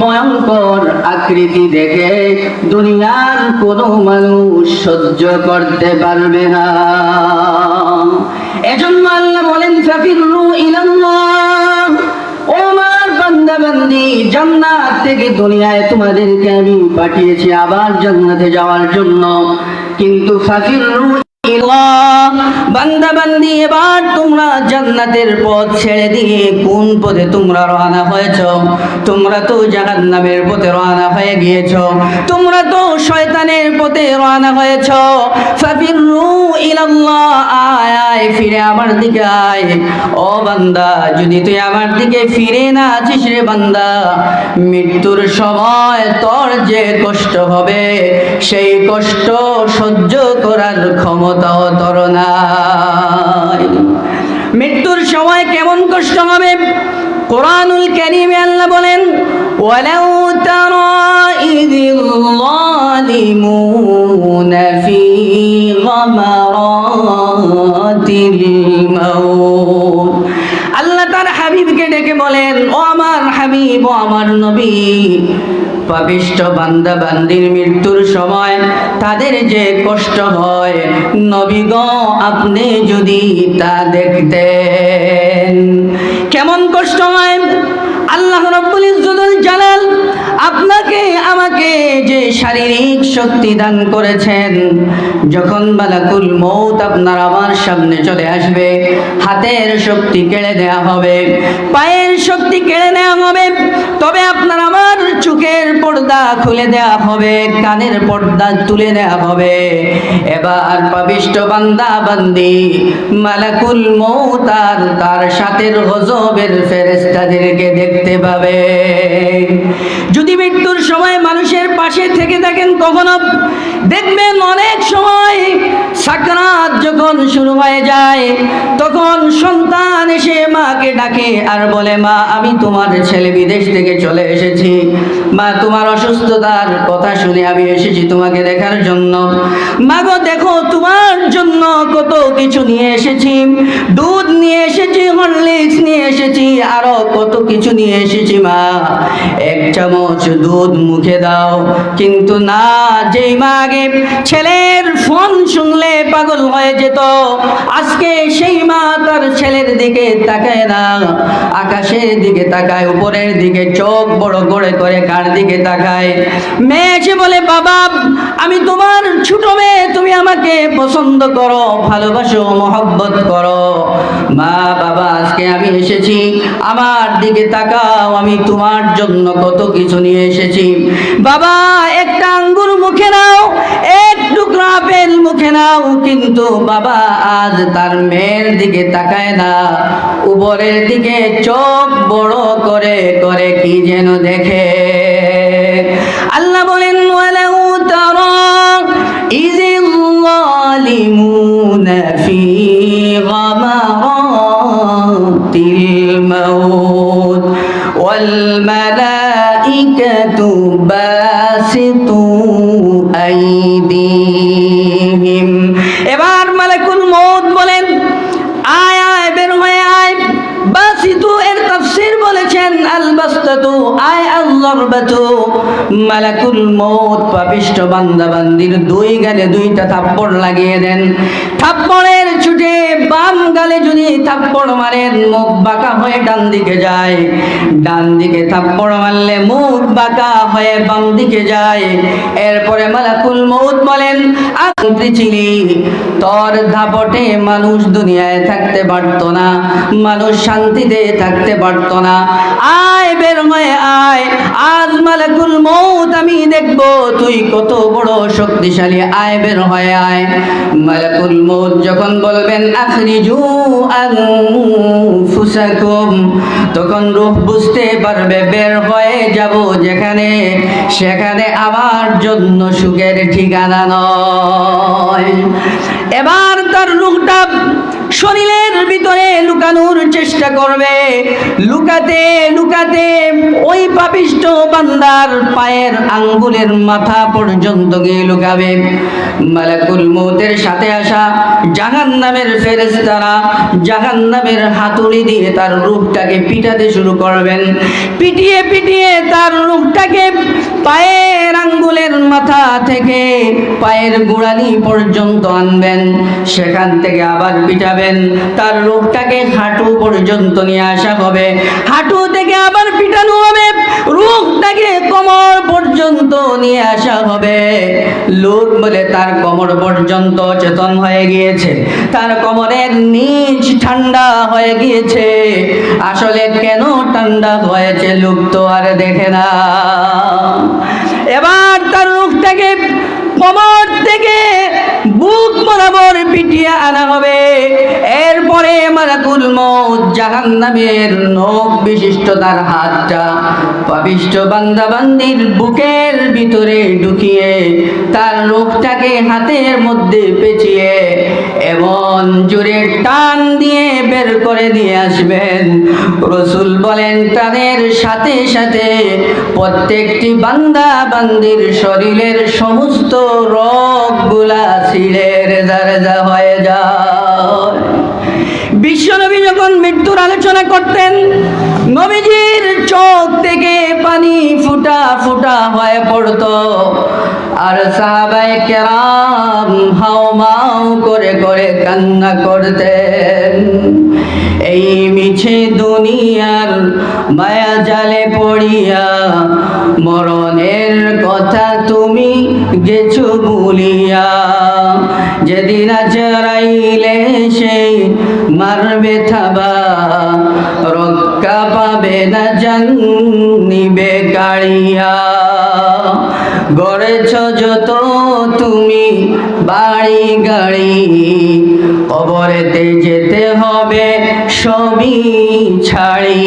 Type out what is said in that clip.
ভয়ঙ্কর আকৃতি দেখে দুনিয়ার কোনো মানুষ সহ্য করতে পারবে না। এজন্য আল্লাহ বলেন ফাফিরু ইলাল্লাহ। ও আমার বান্দা বান্দি জান্নাত থেকে দুনিয়ায় তোমাদেরকে আমি পাঠিয়েছি আবার জান্নাতে যাওয়ার জন্য। কিন্তু ফাফিরু ইলাল্লাহ বান্দা বান্দি এবার তোমরা জান্নাতের পথ ছেড়ে দিয়ে কোন পথে তোমরা রওনা হয়েছ? তোমরা তো জাহান্নামের পথে রওনা হয়ে গিয়েছ। তোমরা তো শয়তানের পথে রওনা হয়েছ। ফাফিরু ইলাল্লাহ, আয় আয়, ফিরে আমার দিকে আয়। ও বান্দা, যদি তুই আমার দিকে ফিরে না আছিস রে বান্দা, মৃত্যুর সময় তোর যে কষ্ট হবে, সেই কষ্ট সহ্য করার ক্ষমতাও তোর মৃত্যুর সময় কেমন কষ্ট হবে? কোরআনুল কারীমে আল্লাহ বলেন, ওয়ালাউ তারা ইযিল যালিমুনা ফি গামারাতিল মাউত। আল্লাহ তার হাবিবকে ডেকে বলেন, ও আমার হাবিব, ও আমার নবী পাপিষ্ট বান্দা বান্দির মৃত্যুর সময় তাদের যে কষ্ট হয় নবীগ আপনি যদি তা দেখতেন। কেমন কষ্ট হয়? আল্লাহ রব্বুল ইজ্জতুল জালাল আপনাকে, আমাকে যে শারীরিক শক্তি দান করেছেন, যখন বালাকুল মৌত আপনার আমার সামনে চলে আসবে, হাতের শক্তি কেড়ে দেওয়া হবে, পায়ের শক্তি কেড়ে নেওয়া হবে, তবে খুলে দেওয়া হবে, কানের পর্দা তুলে দেওয়া হবে। এবার পাবিষ্ট বান্দা বান্দি মালাকুল মৌত আর তার সাথের হজবের ফেরেস্তাদেরকে দেখতে পাবে। যদি মৃত্যুর সময় মানুষের পাশে থেকে থাকেন কখনো, দেখবেন অনেক সময় সাকরাত যখন শুরু হয়ে যায়, তখন সন্তান এসে ডাকে আর বলে, মা, আমি তোমার ছেলে বিদেশ থেকে চলে এসেছি। মা, তোমার অসুস্থতার কথা শুনে আমি এসেছি তোমাকে দেখার জন্য। মা গো, দেখো, তোমার জন্য কত কিছু নিয়ে এসেছি। দুধ নিয়ে এসেছি হরলিক্স নিয়ে এসেছি, আরও কত কিছু নিয়ে এসেছি মা। এক চামচ দুধ মুখে দাও, কিন্তু না যেই মা আগে ছেলের ফোন শুনলে পাগল হয়ে যেত, আজকে সেই মা তার ছেলের দিকে তাকায় না। আকাশের দিকে তাকায়, উপরের দিকে চোখ বড় করে করে কার দিকে তাকায়। মেয়ে বলে, বাবা, আমি তোমার ছোট মেয়ে আমাকে পছন্দ করো, ভালোবাসো, মহব্বত করো। মা, বাবা, আজকে আমি এসেছি, আমার দিকে তাকাও, আমি তোমার জন্য কত কিছু নিয়ে এসেছি। বাবা, একটা আঙ্গুর মুখে নাও, এক টুকরা আপেল মুখে নাও, কিন্তু বাবা, আজ তার মেয়ের দিকে তাকায় না। উপরের দিকে চোখ বড় করে করে কি যেন দেখে। মালাইকাতু বাসিতু আইদিহিম এবার মালাকুল মউত বলেন, আয় আয়, বের হয়ে আয়। বাসিতু এর তাফসীর বলেছেন আল বাস্তাতু আয় মালাকুল মউত পাপিষ্ট বান্দা দুই গালে দুইটা থাপ্পড় লাগিয়ে দেন। থাপ্পড়ের ছুটে বাম গালে যদি থাপ্পড় মারেন, মুখ বাঁকা হয়ে ডান দিকে যায়। ডান দিকে থাপ্পড় মারলে মুখ বাঁকা হয়ে বাম দিকে যায়। এরপরে মালাকুল মউত বলেন তোর ধাপটে মানুষ দুনিয়ায় থাকতে পারতো না, মানুষ শান্তিতে থাকতে পারতো না। আয় বের হয়ে আয় আজ মালাকুল মৌত আমি দেখব, তুই কত বড় শক্তিশালী, আয় বের হয়ে আয়। মালাকুল মৌত যখন বলবেন, আখরিজু আনফুসাকুম তখন রূপ বুঝতে পারবে, বের হয়ে যাব যেখানে, সেখানে আমার জন্য সুখের ঠিকানা নয়। এবার তার রূপটা শরীরের ভিতরে লুকানোর চেষ্টা করবে। লুকাতে লুকাতে ওই পাপিষ্ট বান্দার পায়ের আঙ্গুলের মাথা পর্যন্ত গিয়ে লুকাবে। মালাকুল মৌতের সাথে আসা জাহান নামের ফেরেস্তারা জাহান নামের হাতুড়ি দিয়ে তার রূপটাকে পিটাতে শুরু করবেন। পিটিয়ে পিটিয়ে তার রূপটা পায়ের আঙ্গুলের মাথা থেকে পায়ের গোড়ালি পর্যন্ত আনবেন, সেখান থেকে আবার পিটাবেন। তার রোগটাকে হাঁটু পর্যন্ত নিয়ে আসা হবে। হাঁটু থেকে আবার পিটানো হবে রূপটাকে কোমর পর্যন্ত নিয়ে আসা হবে। লোক বলে, তার কোমর পর্যন্ত চেতন হয়ে গিয়েছে। তার কোমরের নিচ ঠান্ডা হয়ে গিয়েছে। আসলে কেন ঠান্ডা হয়েছে লোক তো আর দেখে না। রূপটাকে কোমর থেকে বুক বরাবর পিটিয়ে আনা হবে। মালাকুল মৌত, জাহান্নামের নখ বিশিষ্ট তার হাতটা। পাবিষ্ট বান্দা বান্দির বুকের ভিতরে ঢুকিয়ে তার রূপটাকে হাতের মধ্যে পেঁচিয়ে এমন জোরে টান দিয়ে বের করে দিয়ে আসবেন। রসুল বলেন, তাদের সাথে সাথে প্রত্যেকটি বান্দা বান্দির শরীরের সমস্ত রোগগুলা ছিঁড়ে রেজা হয়ে করতেন। নবীজির চোখ থেকে পানি ফুটা ফুটা হয়ে পড়তো। আর সাহাবায়ে কেরাম হাও মাও করে করে কান্না করতেন। এই মিছে দুনিয়ার মায়া জালে পড়িয়া মরণের কথা জানিবে কাড়িয়া। গড়েছ যত তুমি বাড়ি গাড়ি কবরেতে যেতে হবে সবই ছাড়ি।